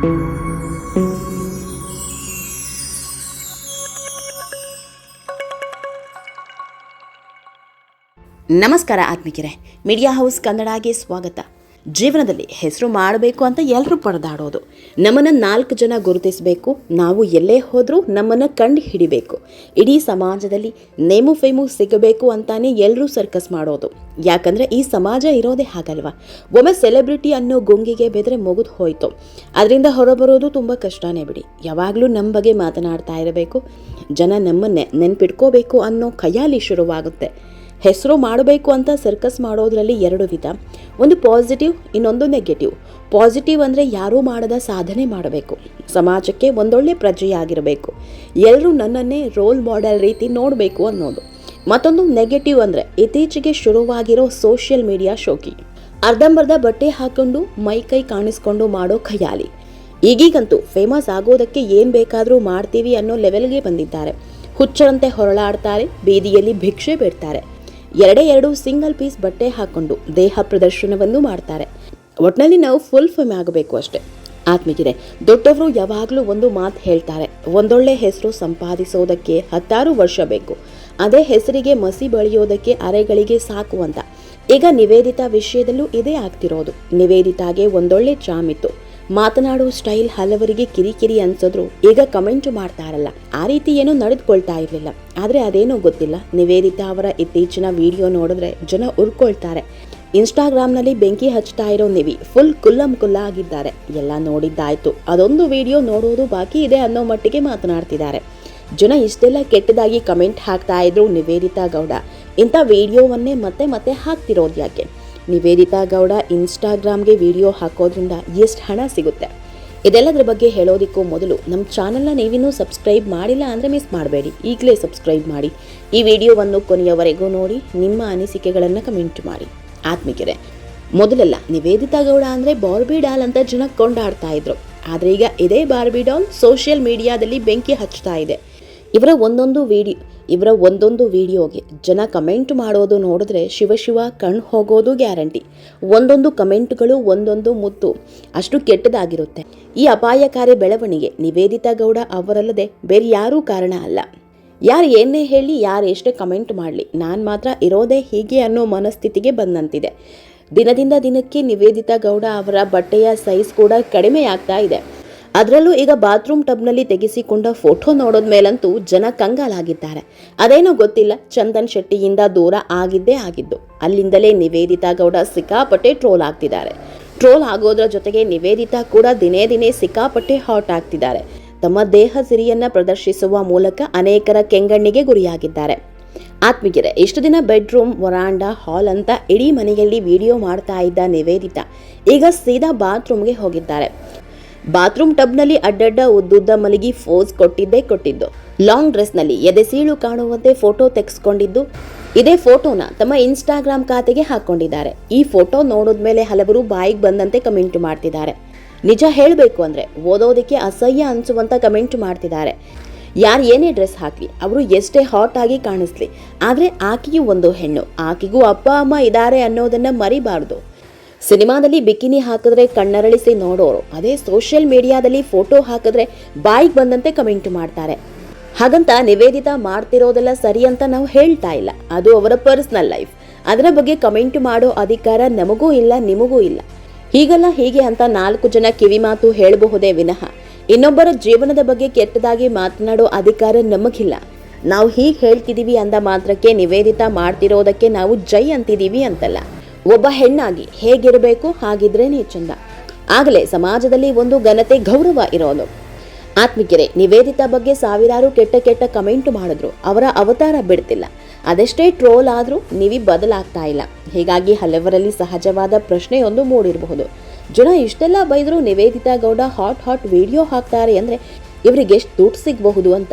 ನಮಸ್ಕಾರ ಆತ್ಮಿಕರೇ. Media house ಕನ್ನಡಗೆ ಸ್ವಾಗತ. ಜೀವನದಲ್ಲಿ ಹೆಸರು ಮಾಡಬೇಕು ಅಂತ ಎಲ್ಲರೂ ಪರದಾಡೋದು. ನಮ್ಮನ್ನು ನಾಲ್ಕು ಜನ ಗುರುತಿಸಬೇಕು. ನಾವು ಎಲ್ಲೇ ಹೋದರೂ ನಮ್ಮನ್ನು ಕಂಡು ಹಿಡಿಬೇಕು. ಇಡೀ ಸಮಾಜದಲ್ಲಿ ನೇಮು ಫೇಮು ಸಿಗಬೇಕು ಅಂತಾನೆ ಎಲ್ಲರೂ ಸರ್ಕಸ್ ಮಾಡೋದು. ಯಾಕಂದರೆ ಈ ಸಮಾಜ ಇರೋದೇ ಹಾಗಲ್ವಾ? ಒಮ್ಮೆ ಸೆಲೆಬ್ರಿಟಿ ಅನ್ನೋ ಗುಂಗಿಗೆ ಬೆದರೆ ಮುಗಿದು ಹೋಯಿತು. ಅದರಿಂದ ಹೊರಬರೋದು ತುಂಬ ಕಷ್ಟನೇ ಬಿಡಿ. ಯಾವಾಗಲೂ ನಮ್ಮ ಬಗ್ಗೆ ಮಾತನಾಡ್ತಾ ಇರಬೇಕು. ಜನ ನಮ್ಮನ್ನೇ ನೆನ್ಪಿಟ್ಕೋಬೇಕು ಅನ್ನೋ ಖಯಾಲಿ ಶುರುವಾಗುತ್ತೆ. ಹೆಸರು ಮಾಡಬೇಕು ಅಂತ ಸರ್ಕಸ್ ಮಾಡೋದ್ರಲ್ಲಿ ಎರಡು ವಿಧ. ಒಂದು ಪಾಸಿಟಿವ್ ಇನ್ನೊಂದು ನೆಗೆಟಿವ್ ಪಾಸಿಟಿವ್ ಅಂದರೆ ಯಾರೂ ಮಾಡದ ಸಾಧನೆ ಮಾಡಬೇಕು. ಸಮಾಜಕ್ಕೆ ಒಂದೊಳ್ಳೆ ಪ್ರಜೆಯಾಗಿರಬೇಕು. ಎಲ್ಲರೂ ನನ್ನನ್ನೇ ರೋಲ್ ಮಾಡೆಲ್ ರೀತಿ ನೋಡಬೇಕು ಅನ್ನೋದು. ಮತ್ತೊಂದು ನೆಗೆಟಿವ್ ಅಂದರೆ ಇತ್ತೀಚೆಗೆ ಶುರುವಾಗಿರೋ ಸೋಷಿಯಲ್ ಮೀಡಿಯಾ ಶೋಕಿ. ಅರ್ಧಂಬರ್ಧ ಬಟ್ಟೆ ಹಾಕೊಂಡು ಮೈ ಕೈ ಕಾಣಿಸ್ಕೊಂಡು ಮಾಡೋ ಖಯಾಲಿ. ಈಗೀಗಂತೂ ಫೇಮಸ್ ಆಗೋದಕ್ಕೆ ಏನು ಬೇಕಾದರೂ ಮಾಡ್ತೀವಿ ಅನ್ನೋ ಲೆವೆಲ್ಗೆ ಬಂದಿದ್ದಾರೆ. ಹುಚ್ಚರಂತೆ ಹೊರಳಾಡ್ತಾರೆ, ಬೀದಿಯಲ್ಲಿ ಭಿಕ್ಷೆ ಬೇಡ್ತಾರೆ. ಎರಡೇ ಎರಡು ಸಿಂಗಲ್ ಪೀಸ್ ಬಟ್ಟೆ ಹಾಕೊಂಡು ದೇಹ ಪ್ರದರ್ಶನವನ್ನು ಮಾಡ್ತಾರೆ. ಒಟ್ನಲ್ಲಿ ನಾವು ಫುಲ್ ಫೇಮ್ ಆಗಬೇಕು ಅಷ್ಟೇ. ಆತ್ಮಿಗಿದೆ ದೊಡ್ಡವರು ಯಾವಾಗಲೂ ಒಂದು ಮಾತು ಹೇಳ್ತಾರೆ, ಒಂದೊಳ್ಳೆ ಹೆಸರು ಸಂಪಾದಿಸೋದಕ್ಕೆ ಹತ್ತಾರು ವರ್ಷ ಬೇಕು. ಅದೇ ಹೆಸರಿಗೆ ಮಸಿ ಬಳಿಯೋದಕ್ಕೆ ಅರೆಗಳಿಗೆ ಸಾಕು ಅಂತ. ಈಗ ನಿವೇದಿತಾ ವಿಷಯದಲ್ಲೂ ಇದೇ ಆಗ್ತಿರೋದು. ನಿವೇದಿತಾಗೆ ಒಂದೊಳ್ಳೆ ಚಾಮಿತ್ತು. ಮಾತನಾಡೋ ಸ್ಟೈಲ್ ಹಲವರಿಗೆ ಕಿರಿಕಿರಿ ಅನ್ಸಿದ್ರು. ಈಗ ಕಮೆಂಟ್ ಮಾಡ್ತಾರಲ್ಲ, ಆ ರೀತಿ ಏನೋ ನಡೆದುಕೊಳ್ತಾ ಇರಲಿಲ್ಲ. ಆದರೆ ಅದೇನೋ ಗೊತ್ತಿಲ್ಲ. ನಿವೇದಿತಾ ಅವರ ಇತ್ತೀಚಿನ ವಿಡಿಯೋ ನೋಡಿದ್ರೆ ಜನ ಉರ್ಕೊಳ್ತಾರೆ. ಇನ್ಸ್ಟಾಗ್ರಾಮ್ನಲ್ಲಿ ಬೆಂಕಿ ಹಚ್ತಾ ಇರೋ ನಿವಿ ಫುಲ್ ಕುಲ್ಲಂ ಕುಲ್ಲ ಆಗಿದ್ದಾರೆ ಎಲ್ಲ ನೋಡಿದ್ದಾಯ್ತು. ಅದೊಂದು ವಿಡಿಯೋ ನೋಡೋದು ಬಾಕಿ ಇದೆ ಅನ್ನೋ ಮಟ್ಟಿಗೆ ಮಾತನಾಡ್ತಿದ್ದಾರೆ. ಜನ ಇಷ್ಟೆಲ್ಲ ಕೆಟ್ಟದಾಗಿ ಕಮೆಂಟ್ ಹಾಕ್ತಾ ಇದ್ರು ನಿವೇದಿತಾ ಗೌಡ. ಇಂಥ ವಿಡಿಯೋವನ್ನೇ ಮತ್ತೆ ಮತ್ತೆ ಹಾಕ್ತಿರೋದು ಯಾಕೆ ನಿವೇದಿತಾ ಗೌಡ ಇನ್ಸ್ಟಾಗ್ರಾಮ್ಗೆ ವಿಡಿಯೋ ಹಾಕೋದ್ರಿಂದ ಎಷ್ಟು ಹಣ ಸಿಗುತ್ತೆ? ಇದೆಲ್ಲದರ ಬಗ್ಗೆ ಹೇಳೋದಕ್ಕೂ ಮೊದಲು ನಮ್ಮ ಚಾನಲ್ನ ನೀವಿನ್ನೂ ಸಬ್ಸ್ಕ್ರೈಬ್ ಮಾಡಿಲ್ಲ ಅಂದರೆ ಮಿಸ್ ಮಾಡಬೇಡಿ. ಈಗಲೇ ಸಬ್ಸ್ಕ್ರೈಬ್ ಮಾಡಿ. ಈ ವಿಡಿಯೋವನ್ನು ಕೊನೆಯವರೆಗೂ ನೋಡಿ, ನಿಮ್ಮ ಅನಿಸಿಕೆಗಳನ್ನು ಕಮೆಂಟ್ ಮಾಡಿ. ಆತ್ಮಿಕರೆ, ಮೊದಲೆಲ್ಲ ನಿವೇದಿತಾ ಗೌಡ ಅಂದರೆ ಬಾರ್ಬಿ ಡಾಲ್ ಅಂತ ಜನ ಕೊಂಡಾಡ್ತಾ ಇದ್ರು. ಆದರೆ ಈಗ ಇದೇ ಬಾರ್ಬಿ ಡಾಲ್ ಸೋಷಿಯಲ್ ಮೀಡಿಯಾದಲ್ಲಿ ಬೆಂಕಿ ಹಚ್ತಾ ಇದೆ. ಇವರ ಒಂದೊಂದು ವಿಡಿಯೋ ಇವರ ಒಂದೊಂದು ವಿಡಿಯೋಗೆ ಜನ ಕಮೆಂಟ್ ಮಾಡೋದು ನೋಡಿದ್ರೆ ಶಿವ ಶಿವ ಕಣ್ಣು ಹೋಗೋದು ಗ್ಯಾರಂಟಿ. ಒಂದೊಂದು ಕಮೆಂಟ್ಗಳು ಒಂದೊಂದು ಮುತ್ತು. ಅಷ್ಟು ಕೆಟ್ಟದಾಗಿರುತ್ತೆ. ಈ ಅಪಾಯಕಾರಿ ಬೆಳವಣಿಗೆ ನಿವೇದಿತಾ ಗೌಡ ಅವರಲ್ಲದೆ ಬೇರೆ ಯಾರೂ ಕಾರಣ ಅಲ್ಲ. ಯಾರು ಏನೇ ಹೇಳಿ ಯಾರು ಎಷ್ಟೇ ಕಮೆಂಟ್ ಮಾಡಲಿ, ನಾನು ಮಾತ್ರ ಇರೋದೇ ಹೀಗೆ ಅನ್ನೋ ಮನಸ್ಥಿತಿಗೆ ಬಂದಂತಿದೆ. ದಿನದಿಂದ ದಿನಕ್ಕೆ ನಿವೇದಿತಾ ಗೌಡ ಅವರ ಬಟ್ಟೆಯ ಸೈಜ್ ಕೂಡ ಕಡಿಮೆ ಆಗ್ತಾ ಇದೆ. ಅದರಲ್ಲೂ ಈಗ ಬಾತ್ರೂಮ್ ಟಬ್ನಲ್ಲಿ ತೆಗೆಸಿಕೊಂಡ ಫೋಟೋ ನೋಡೋದ ಮೇಲಂತೂ ಜನ ಕಂಗಾಲಾಗಿದ್ದಾರೆ. ಅದೇನೋ ಗೊತ್ತಿಲ್ಲ, ಚಂದನ್ ಶೆಟ್ಟಿಯಿಂದ ದೂರ ಆಗಿದ್ದೇ ಆಗಿದ್ದು. ಅಲ್ಲಿಂದಲೇ ನಿವೇದಿತಾ ಗೌಡ ಸಿಕ್ಕಾಪಟ್ಟೆ ಟ್ರೋಲ್ ಆಗ್ತಿದ್ದಾರೆ. ಟ್ರೋಲ್ ಆಗೋದ್ರ ಜೊತೆಗೆ ನಿವೇದಿತಾ ಕೂಡ ದಿನೇ ದಿನೇ ಸಿಕ್ಕಾಪಟ್ಟೆ ಹಾಟ್ ಆಗ್ತಿದ್ದಾರೆ ತಮ್ಮ ದೇಹ ಸಿರಿಯನ್ನ ಪ್ರದರ್ಶಿಸುವ ಮೂಲಕ ಅನೇಕರ ಕೆಂಗಣ್ಣಿಗೆ ಗುರಿಯಾಗಿದ್ದಾರೆ. ಆತ್ಮಿಗೆರೆ ಇಷ್ಟು ದಿನ ಬೆಡ್ರೂಮ್, ವರಾಂಡ, ಹಾಲ್ ಅಂತ ಇಡೀ ಮನೆಯಲ್ಲಿ ವಿಡಿಯೋ ಮಾಡ್ತಾ ಇದ್ದ ನಿವೇದಿತಾ ಈಗ ಸೀದಾ ಬಾತ್ರೂಮ್ಗೆ ಹೋಗಿದ್ದಾರೆ. ಬಾತ್ರೂಮ್ ಟಬ್ನಲ್ಲಿ ಅಡ್ಡಡ್ಡ ಉದ್ದುದ್ದ ಮಲಗಿ ಫೋಸ್ ಕೊಟ್ಟಿದ್ದೇ ಕೊಟ್ಟಿದ್ದು. ಲಾಂಗ್ ಡ್ರೆಸ್ನಲ್ಲಿ ಎದೆ ಸೀಳು ಕಾಣುವಂತೆ ಫೋಟೋ ತೆಗೆಸ್ಕೊಂಡಿದ್ದು, ಇದೇ ಫೋಟೋನ ತಮ್ಮ ಇನ್ಸ್ಟಾಗ್ರಾಮ್ ಖಾತೆಗೆ ಹಾಕೊಂಡಿದ್ದಾರೆ ಈ ಫೋಟೋ ನೋಡಿದ್ಮೇಲೆ ಹಲವರು ಬಾಯಿಗೆ ಬಂದಂತೆ ಕಮೆಂಟ್ ಮಾಡ್ತಿದ್ದಾರೆ. ನಿಜ ಹೇಳಬೇಕು ಅಂದರೆ ಓದೋದಕ್ಕೆ ಅಸಹ್ಯ ಅನಿಸುವಂತ ಕಮೆಂಟ್ ಮಾಡ್ತಿದ್ದಾರೆ. ಯಾರು ಏನೇ ಡ್ರೆಸ್ ಹಾಕಲಿ, ಅವರು ಎಷ್ಟೇ ಹಾಟ್ ಆಗಿ ಕಾಣಿಸ್ಲಿ, ಆದರೆ ಆಕೆಯೂ ಒಂದು ಹೆಣ್ಣು, ಆಕೆಗೂ ಅಪ್ಪ, ಅಮ್ಮ ಇದ್ದಾರೆ ಅನ್ನೋದನ್ನ ಮರಿಬಾರ್ದು. ಸಿನಿಮಾದಲ್ಲಿ ಬಿಕಿನಿ ಹಾಕಿದ್ರೆ ಕಣ್ಣರಳಿಸಿ ನೋಡೋರು. ಅದೇ ಸೋಷಿಯಲ್ ಮೀಡಿಯಾದಲ್ಲಿ ಫೋಟೋ ಹಾಕಿದ್ರೆ ಬಾಯಿಗೆ ಬಂದಂತೆ ಕಮೆಂಟ್ ಮಾಡ್ತಾರೆ. ಹಾಗಂತ ನಿವೇದಿತಾ ಮಾಡ್ತಿರೋದೆಲ್ಲ ಸರಿ ಅಂತ ನಾವು ಹೇಳ್ತಾ ಇಲ್ಲ. ಅದು ಅವರ ಪರ್ಸನಲ್ ಲೈಫ್. ಅದರ ಬಗ್ಗೆ ಕಮೆಂಟ್ ಮಾಡೋ ಅಧಿಕಾರ ನಮಗೂ ಇಲ್ಲ, ನಿಮಗೂ ಇಲ್ಲ. ಹೀಗಲ್ಲ ಹೀಗೆ ಅಂತ ನಾಲ್ಕು ಜನ ಕಿವಿಮಾತು ಹೇಳಬಹುದೇ ವಿನಃ. ಇನ್ನೊಬ್ಬರ ಜೀವನದ ಬಗ್ಗೆ ಕೆಟ್ಟದಾಗಿ ಮಾತನಾಡೋ ಅಧಿಕಾರ ನಮಗಿಲ್ಲ. ನಾವು ಹೀಗೆ ಹೇಳ್ತಿದ್ದೀವಿ ಅಂದ ಮಾತ್ರಕ್ಕೆ ನಿವೇದಿತ ಮಾಡ್ತಿರೋದಕ್ಕೆ ನಾವು ಜೈ ಅಂತಿದ್ದೀವಿ ಅಂತಲ್ಲ. ಒಬ್ಬ ಹೆಣ್ಣಾಗಿ ಹೇಗಿರಬೇಕು, ಹಾಗಿದ್ರೇನೆ ಚಂದ. ಆಗಲೇ ಸಮಾಜದಲ್ಲಿ ಒಂದು ಘನತೆ, ಗೌರವ ಇರೋದು. ಆತ್ಮಿಕೆರೆ ನಿವೇದಿತಾ ಬಗ್ಗೆ ಸಾವಿರಾರು ಕೆಟ್ಟ ಕೆಟ್ಟ ಕಮೆಂಟ್ ಮಾಡಿದ್ರು. ಅವರ ಅವತಾರ ಬಿಡ್ತಿಲ್ಲ. ಅದೆಷ್ಟೇ ಟ್ರೋಲ್ ಆದರೂ ನೀವಿ ಬದಲಾಗ್ತಾ ಇಲ್ಲ. ಹೀಗಾಗಿ ಹಲವರಲ್ಲಿ ಸಹಜವಾದ ಪ್ರಶ್ನೆಯೊಂದು ಮೂಡಿರಬಹುದು. ಜನ ಇಷ್ಟೆಲ್ಲ ಬೈದರೂ Nivedita Gowda hot hot video ಹಾಕ್ತಾರೆ ಅಂದರೆ ಇವರಿಗೆ ಎಷ್ಟು ದುಡ್ಡು ಸಿಗಬಹುದು ಅಂತ.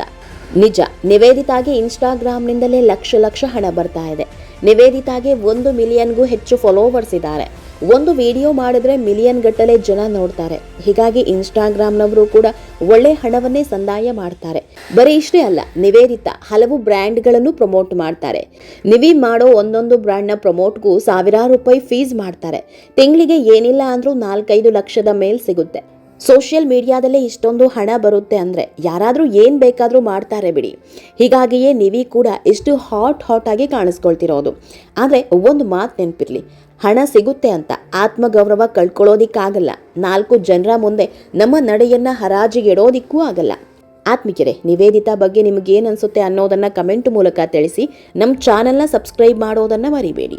ನಿಜ ನಿವೇದಿತಾಗೆ ಇನ್ಸ್ಟಾಗ್ರಾಮ್ನಿಂದಲೇ ಲಕ್ಷ ಲಕ್ಷ ಹಣ ಬರ್ತಾ ಇದೆ. ನಿವೇದಿತಾಗೆ ಒಂದು ಮಿಲಿಯನ್ಗೂ ಹೆಚ್ಚು ಫಾಲೋವರ್ಸ್ ಇದ್ದಾರೆ. ಒಂದು ವಿಡಿಯೋ ಮಾಡಿದ್ರೆ ಮಿಲಿಯನ್ ಗಟ್ಟಲೆ ಜನ ನೋಡ್ತಾರೆ. ಹೀಗಾಗಿ ಇನ್ಸ್ಟಾಗ್ರಾಮ್ನವರು ಕೂಡ ಒಳ್ಳೆ ಹಣವನ್ನೇ ಸಂದಾಯ ಮಾಡ್ತಾರೆ. ಬರೀ ಇಷ್ಟೇ ಅಲ್ಲ, ನಿವೇದಿತ ಹಲವು ಬ್ರ್ಯಾಂಡ್ಗಳನ್ನು ಪ್ರಮೋಟ್ ಮಾಡ್ತಾರೆ. ನಿವಿ ಮಾಡೋ ಒಂದೊಂದು ಬ್ರ್ಯಾಂಡ್ನ ಪ್ರಮೋಟ್ಗೂ ಸಾವಿರಾರು ರೂಪಾಯಿ ಫೀಸ್ ಮಾಡ್ತಾರೆ. ತಿಂಗಳಿಗೆ ಏನಿಲ್ಲ ಅಂದರೂ ನಾಲ್ಕೈದು ಲಕ್ಷದ ಮೇಲೆ ಸಿಗುತ್ತೆ. ಸೋಷಿಯಲ್ ಮೀಡಿಯಾದಲ್ಲೇ ಇಷ್ಟೊಂದು ಹಣ ಬರುತ್ತೆ ಅಂದರೆ ಯಾರಾದರೂ ಏನು ಬೇಕಾದರೂ ಮಾಡ್ತಾರೆ ಬಿಡಿ. ಹೀಗಾಗಿಯೇ ನೀವೀ ಕೂಡ ಇಷ್ಟು ಹಾಟ್ ಹಾಟ್ ಆಗಿ ಕಾಣಿಸ್ಕೊಳ್ತಿರೋದು. ಆದರೆ ಒಂದು ಮಾತು ನೆನಪಿರಲಿ. ಹಣ ಸಿಗುತ್ತೆ ಅಂತ ಆತ್ಮಗೌರವ ಕಳ್ಕೊಳ್ಳೋದಿಕ್ಕಾಗಲ್ಲ. ನಾಲ್ಕು ಜನರ ಮುಂದೆ ನಮ್ಮ ನಡೆಯನ್ನು ಹರಾಜಿಗೆಡೋದಿಕ್ಕೂ ಆಗಲ್ಲ. ಆತ್ಮಿಕರೇ, ನಿವೇದಿತಾ ಬಗ್ಗೆ ನಿಮಗೇನು ಅನಿಸುತ್ತೆ ಅನ್ನೋದನ್ನು ಕಮೆಂಟ್ ಮೂಲಕ ತಿಳಿಸಿ ನಮ್ಮ ಚಾನಲ್ನ ಸಬ್ಸ್ಕ್ರೈಬ್ ಮಾಡೋದನ್ನು ಮರಿಬೇಡಿ.